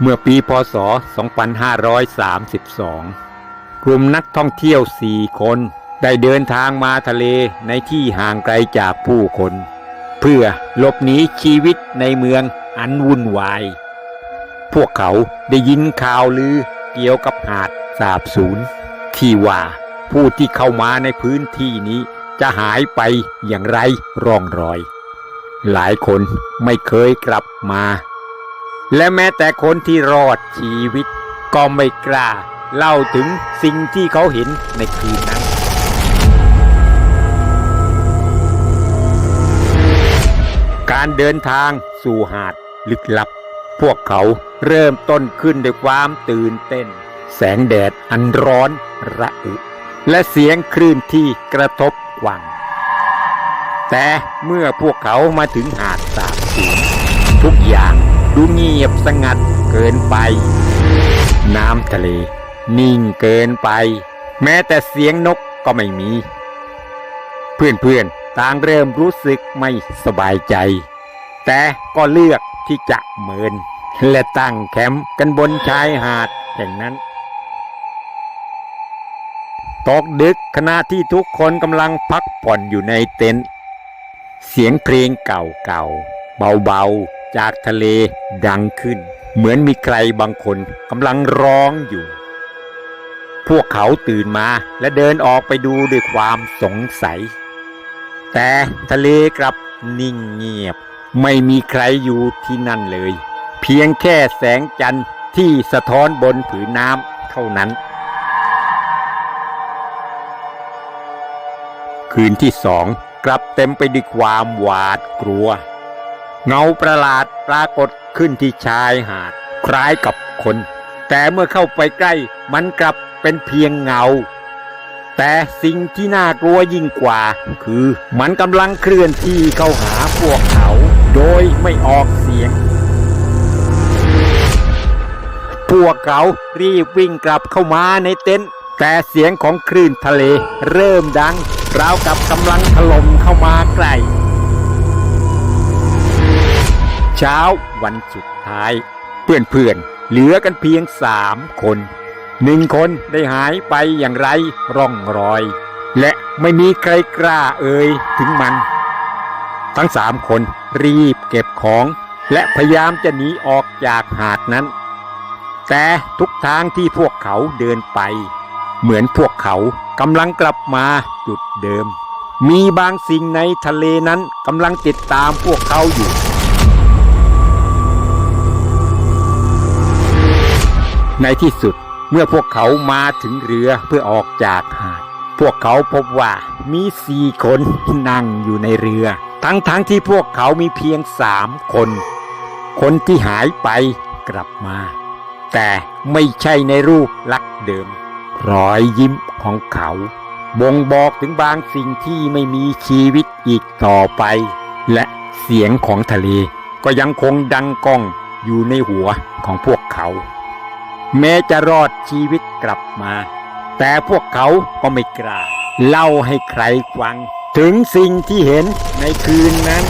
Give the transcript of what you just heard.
เมื่อปีพศ 2532 กลุ่มนักท่องเที่ยวสี่คนได้เดินทางมาทะเลในที่ห่างไกลจากผู้คน เพื่อหลบหนีชีวิตในเมืองอันวุ่นวาย พวกเขาได้ยินข่าวลือเกี่ยวกับหาดสาบสูญที่ว่าผู้ที่เข้ามาในพื้นที่นี้จะหายไปอย่างไรร่องรอย หลายคนไม่เคยกลับมา และแม้แต่คนที่รอดชีวิต ก็ไม่กล้า เล่าถึงสิ่งที่เขาเห็นในคืนนั้น การเดินทางสู่หาดลึกลับ พวกเขาเริ่มต้นขึ้นด้วยความตื่นเต้น แสงแดดอันร้อนระอุ และเสียงคลื่นที่กระทบกวัง แต่เมื่อพวกเขามาถึงหาดสาบสูญทุกอย่าง ดูเงียบสงัดเกินไป น้ำทะเล นิ่งเกินไป แม้แต่เสียงนกก็ไม่มี เพื่อนๆต่างเริ่มรู้สึกไม่สบายใจ แต่ก็เลือกที่จะเมิน และตั้งแคมป์กันบนชายหาดแห่งนั้นตกดึกขณะที่ทุกคนกำลังพักผ่อนอยู่ในเต็นท์เสียงเพลงเก่าๆเบาๆ จากทะเลดังขึ้น เหมือนมีใครบางคนกำลังร้องอยู่ พวกเขาตื่นมาและเดินออกไปดูด้วยความสงสัย แต่ทะเลกลับนิ่งเงียบ ไม่มีใครอยู่ที่นั่นเลย เพียงแค่แสงจันทร์ที่สะท้อนบนผืนน้ำเท่านั้น คืนที่สองกลับเต็มไปด้วยความหวาดกลัว เงาประหลาดปรากฏขึ้นที่ชายหาด คล้ายกับคน แต่เมื่อเข้าไปใกล้มันกลับเป็นเพียงเงา แต่สิ่งที่น่ากลัวยิ่งกว่า คือมันกำลังเคลื่อนที่เข้าหาพวกเขา โดยไม่ออกเสียง พวกเขารีบวิ่งกลับเข้ามาในเต็นท์แต่เสียงของคลื่นทะเลเริ่มดัง ราวกับกำลังถล่มเข้ามาใกล้ ช้าวันสุดท้าย เพื่อนๆเหลือกันเพียงสามคนหนึ่งคนได้หายไปอย่างไรร่องรอย และไม่มีใครกล้าเอ่ยถึงมัน ทั้งสามคนรีบเก็บของ และพยายามจะหนีออกจากหาดนั้น แต่ทุกทางที่พวกเขาเดินไป เหมือนพวกเขากำลังกลับมาจุดเดิม มีบางสิ่งในทะเลนั้นกำลังติดตามพวกเขาอยู่ ในที่สุดเมื่อพวกเขามาถึงเรือเพื่อออกจากหาด พวกเขาพบว่ามีสี่คนนั่งอยู่ในเรือ ทั้งๆทที่พวกเขามีเพียงสามคน คนที่หายไปกลับมา แต่ไม่ใช่ในรูปลักษณ์เดิม รอยยิ้มของเขา บ่งบอกถึงบางสิ่งที่ไม่มีชีวิตอีกต่อไป และเสียงของทะเลก็ยังคงดังก้องอยู่ในหัวของพวกเขา แม้จะรอดชีวิตกลับมา แต่พวกเขาก็ไม่กล้า เล่าให้ใครฟัง ถึงสิ่งที่เห็นในคืนนั้น